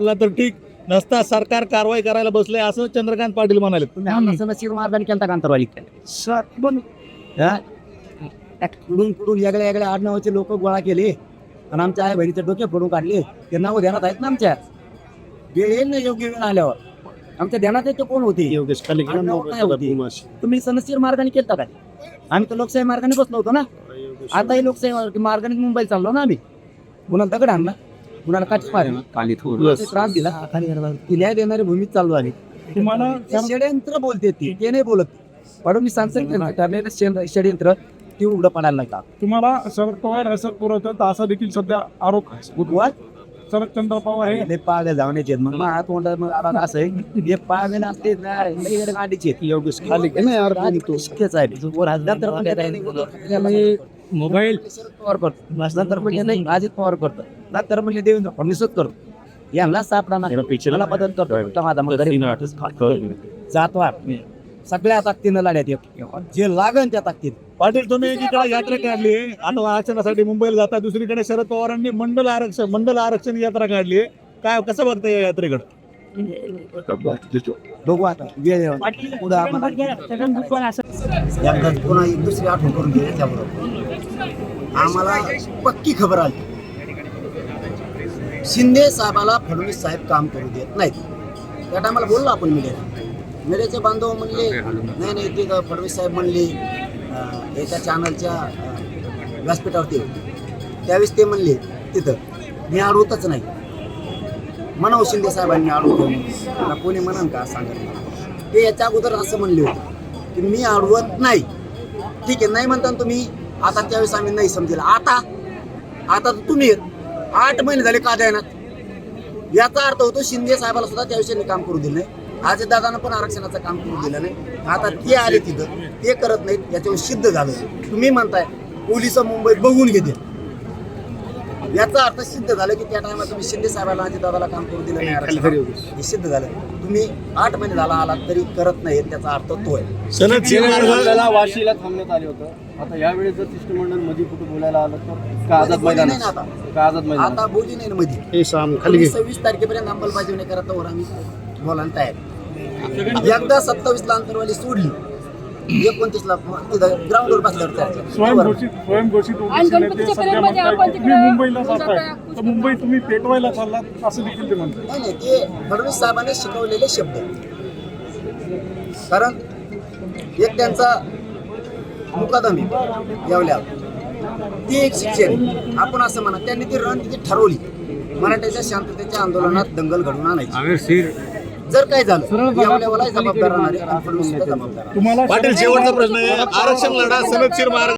असला तर ठीक. नसता सरकार कारवाई करायला बसलंय असं चंद्रकांत पाटील म्हणाले. तुम्ही मार्गाने केलता का अंतरवाली? हा? कुडून कुडून वेगळ्या वेगळ्या आडनावाचे लोक गोळा केले. आणि आमच्या आई बहिणीचे डोके फोडून काढले. ते नाव ध्यानात आहेत ना आमच्या? वेळ येईल ना योग्य वेळ आल्यावर. आमच्या ध्यानात येते कोण होते? योगेश आडनाव काय होती? तुम्ही सनसीर मार्गाने केलता काय आम्ही तर लोकशाही मार्गाने बसलो होतो ना. आताही लोकशाही मार्ग- मार्गाने मुंबईला चाललो ना आम्ही. कुणाला दगड आणला. कुणाला काठी मारला त्रास दिला? ती न्याय देणारी भूमीत चाललो आम्ही तुम्हाला षडयंत्र बोलते ती. ते नाही बोलत. ठरलेलं षड- षडयंत्र ती उघडं पडायला लागतात तुम्हाला शरद पवार असं पुरवतात असा देखील सध्या आरोप. बुधवार शरदचंद्र पवार हे. पागल जाऊन येते मग मग तोंडात मग आता असं आहे. हे पागल असते गाडीचे शक्यच आहे वर हजार तर नाही. मोबाईल. शरद पवार करतो. नंतर म्हणजे नाही. अजित पवार करतो. नंतर म्हणजे देवेंद्र फडणवीसच करतो. यांना सापडा ना बदल करतो. तो माझा मग गरीब जातो आपण. सगळ्या ताकदीनं लढ्यात येतो जे लागन त्या ताकदीत. पाटील तुम्ही एकीकडे यात्रा काढली आता आरक्षणासाठी मुंबईला जाता दुसरीकडे शरद पवारांनी मंडल आरक्षण मंडल आरक्षण यात्रा काढली. काय कसं बघता या यात्रेकडे? बघू आता. पुन्हा एक दुसरी आठवण करून घे त्याबरोबर. आम्हाला पक्की खबर आली. शिंदे साहेबाला फडणवीस साहेब काम करू देत नाहीत. त्या टायमाला बोललो आपण मीडियाला मीडियाचे बांधव म्हणले नाही नाही ते फडणवीस साहेब म्हणले एका चॅनलच्या व्यासपीठावरती त्यावेळेस ते म्हणले तिथं मी अडवतच नाही. म्हणावं शिंदे साहेबांनी अडवतो कोणी म्हणाल का सांगा ते याच्या अगोदर असं म्हणले होते की मी अडवत नाही. ठीक आहे नाही म्हणता ना तुम्ही. आता त्यावेळेस आम्ही नाही समजेल. आता आता तुम्ही आठ महिने झाले का द्यायना याचा अर्थ होतो शिंदे साहेबाला सुद्धा त्याविषयी काम करू दिलं नाही. आज दादानं पण आरक्षणाचं काम करू दिलं नाही. आता ते आले तिथं ते करत नाहीत याच्यावर सिद्ध झालं. तुम्ही म्हणताय पोलीस मुंबईत बघून घेते याचा अर्थ सिद्ध झालं की त्या टायमात तुम्ही शिंदे साहेबाला आणि दादाला काम करू दिलं नाही. आरक्षण हे सिद्ध झालं. तुम्ही आठ महिने झाला आलात तरी करत नाही त्याचा अर्थ तो आहे. वाशीला थांबण्यात आले होतं. आता यावेळी जर शिष्टमंडळमध्ये कुठे बोलायला आलं तर? का आझाद मैदान आता. का आझाद मैदान आता बोली नाही ना मध्ये सव्वीस तारखेपर्यंत अंमलबजावणी करत वर आम्ही बोलायला तयार एकदा सत्तावीस ला अंतरवाली सोडली. एकोणतीस ला तिथं ग्राउंडवर बसल्यावर चर्चा. स्वयंघोषित स्वयंघोषित आणि ओबीसी नेते गणपतीच्या सध्या पिरियडमध्ये म्हणताय आपण की तिकडे तुम्ही मुंबईला जाता, जाताय. तर मुंबई तुम्ही पेटवायला चाललात असं देखील ते म्हणतात नाही नाही ते फडणवीस साहेबांनी शिकवलेले शब्द कारण एक त्यांचा मुकादम येवल्या. ती एक शिक्षण आपण असं म्हणा त्यांनी ती रणनीती ठरवली. मराठ्याच्या शांततेच्या आंदोलनात दंगल घडवून आणायची. जर काय झालं जबाबदार राहणार आहे. सुद्धा जबाबदार पाटील शेवटचा प्रश्न आहे. आरक्षण लढा सनद शिरमार्ग